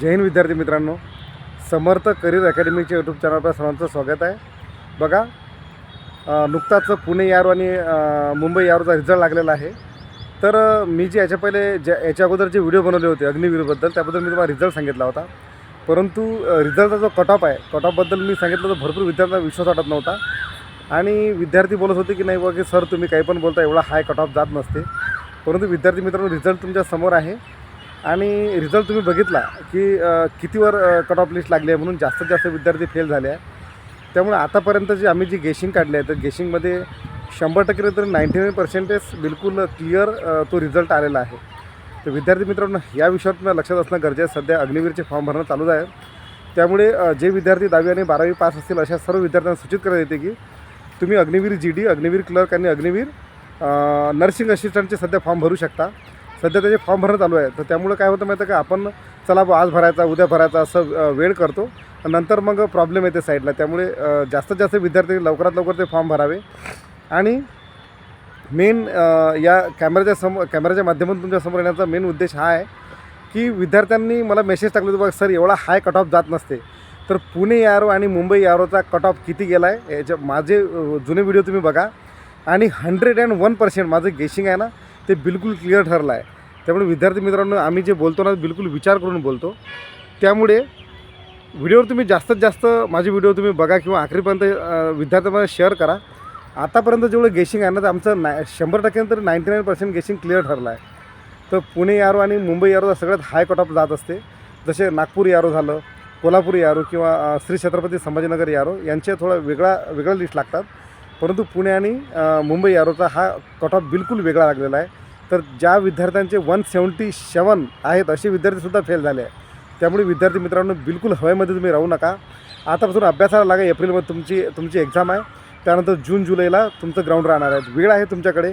जैन हिंद विद्यार्थी मित्रांनो. समर्थ career अकॅडमीच्या YouTube चॅनलवर सर्वांचं स्वागत आहे. बघा नुकताच पुणे यारो आणि मुंबई यारोचा रिझल्ट लागलेला आहे. तर मी जे याच्या पहिले ज्या याच्या अगोदर जे व्हिडिओ बनवले होते अग्निवीरबद्दल त्याबद्दल मी तुम्हाला रिझल्ट सांगितला होता. परंतु रिझल्टचा जो कट ऑफ आहे कट ऑफबद्दल मी सांगितलं तर भरपूर विद्यार्थ्यांना विश्वास वाटत नव्हता. आणि विद्यार्थी बोलत होते की नाही बघ की सर तुम्ही काही पण बोलता एवढा हाय कट ऑफ जात नसते. परंतु विद्यार्थी मित्रांनो रिझल्ट तुमच्यासमोर आहे. आणि रिझल्ट तुम्ही बघितला की कितीवर कट ऑफ लिस्ट लागली आहे म्हणून जास्तीत जास्त विद्यार्थी फेल झाले आहे त्यामुळे आतापर्यंत जे आम्ही जी गेशिंग काढली आहे तर गेशिंगमध्ये शंभर टक्के तर नाईंटी नाईन पर्सेंटेज बिलकुल क्लिअर तो रिझल्ट आलेला आहे. तर विद्यार्थी मित्रांनो या विषयावर तुम्हाला लक्षात असणं गरजेचं आहे. सध्या अग्निवीरचे फॉर्म भरणं चालूच आहे. त्यामुळे जे विद्यार्थी दहावी आणि बारावी पास असतील अशा सर्व विद्यार्थ्यांना सूचित करण्यात येते की तुम्ही Agniveer G D Agniveer clerk आणि अग्निवीर नर्सिंग असिस्टंटचे सध्या फॉर्म भरू शकता. सध्या त्याचे फॉर्म भरणं चालू आहे. तर त्यामुळे काय होतं माहिती आहे का? आपण चला बुवा आज भरायचा उद्या भरायचा असं वेळ करतो. नंतर मग प्रॉब्लेम येते साईडला त्यामुळे जास्तीत जास्त विद्यार्थी लवकरात लवकर ते फॉर्म भरावे. आणि मेन या कॅमेऱ्याच्या सम कॅमेऱ्याच्या माध्यमातून तुमच्यासमोर येण्याचा मेन उद्देश हा आहे की विद्यार्थ्यांनी मला मेसेज टाकले होते बघा सर एवढा हाय कट ऑफ जात नसते. तर पुणे यारो आणि मुंबई यारोचा कट ऑफ किती गेला आहे याच्या माझे जुने व्हिडिओ तुम्ही बघा. आणि हंड्रेड अँड वन पर्सेंट माझं गेशिंग आहे ना ते बिलकुल क्लिअर ठरलं आहे त्यामुळे विद्यार्थी मित्रांनो आम्ही जे बोलतो ना बिलकुल विचार करून बोलतो. त्यामुळे व्हिडिओवर तुम्ही जास्तीत जास्त माझे व्हिडिओ तुम्ही बघा किंवा आखरीपर्यंत अ, विद्यार्थ्यांना शेअर करा. आतापर्यंत जेवढं गेशिंग आहे ना तर आमचं नाय शंभर टक्के तर ninety nine percent guessing clear ठरलं आहे तर पुणे यारो आणि मुंबई यारोचा सगळ्यात हाय कट ऑफ जात असते. जसे नागपूर यारो झालं कोल्हापूर यारो किंवा श्री छत्रपती संभाजीनगर यारो यांचे थोडा वेगळा वेगळा लिस्ट लागतात. परंतु पुणे आणि मुंबई यारोचा हा कट ऑफ बिलकुल वेगळा लागलेला आहे. तर ज्या विद्यार्थ्यांचे वन सेवन्टी सेवन आहेत असे विद्यार्थीसुद्धा फेल झाले आहे त्यामुळे विद्यार्थी मित्रांनो बिलकुल हवेमध्ये तुम्ही राहू नका. आतापासून अभ्यासाला लागा एप्रिलमध्ये तुमची तुमची एक्झाम आहे. त्यानंतर जून जुलैला तुमचं ग्राउंड राहणार आहे. वेळ आहे तुमच्याकडे.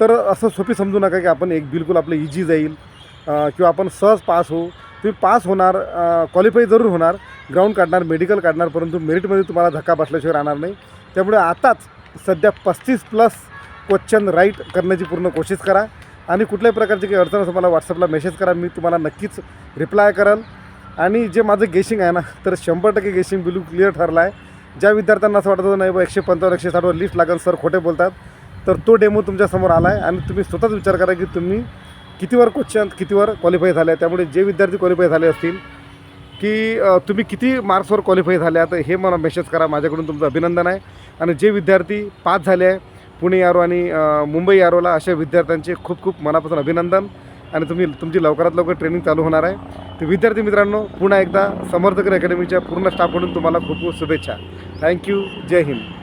तर असं सोपी समजू नका की आपण एक बिलकुल आपलं इजी जाईल किंवा आपण सहज पास होऊ. तुम्ही पास होणार क्वालिफाय जरूर होणार. ग्राउंड काढणार मेडिकल काढणार परंतु मेरिटमध्ये तुम्हाला धक्का बसल्याशिवाय राहणार नाही. त्यामुळे आताच सध्या पस्तीस प्लस क्वेश्चन राईट करण्याची पूर्ण कोशिश करा. आणि कुठल्याही प्रकारची काही अडचण असं मला व्हॉट्सअपला मेसेज करा मी तुम्हाला नक्कीच रिप्लाय कराल. आणि जे माझं गेशिंग आहे ना तर शंभर टक्के गेशिंग बिलू क्लिअर ठरला आहे ज्या विद्यार्थ्यांना असं वाटत होतं नाही बा एकशे पंचावन्न एकशे साठवर लिस्ट लागेल सर खोटे बोलतात. तर तो डेमो तुमच्यासमोर आला आहे आणि तुम्ही स्वतःच विचार करा की तुम्ही कितीवर क्वेश्चन कितीवर क्वालिफाय झाले. आहे. त्यामुळे जे विद्यार्थी क्वालिफाय झाले असतील की तुम्ही किती मार्क्सवर क्वालिफाय झाल्यात हे मला मेसेज करा. माझ्याकडून तुमचं अभिनंदन आहे. आणि जे विद्यार्थी पास झाले आहे पुणे यारो आणि मुंबई यारोला अशा विद्यार्थ्यांचे खूप खूप मनापासून अभिनंदन. आणि तुम्ही तुमची लवकरात लवकर ट्रेनिंग चालू होणार आहे. तर विद्यार्थी मित्रांनो पुन्हा एकदा समर्थकर अकॅडमीच्या पूर्ण स्टाफकडून तुम्हाला खूप खूप शुभेच्छा. थँक्यू जय हिंद.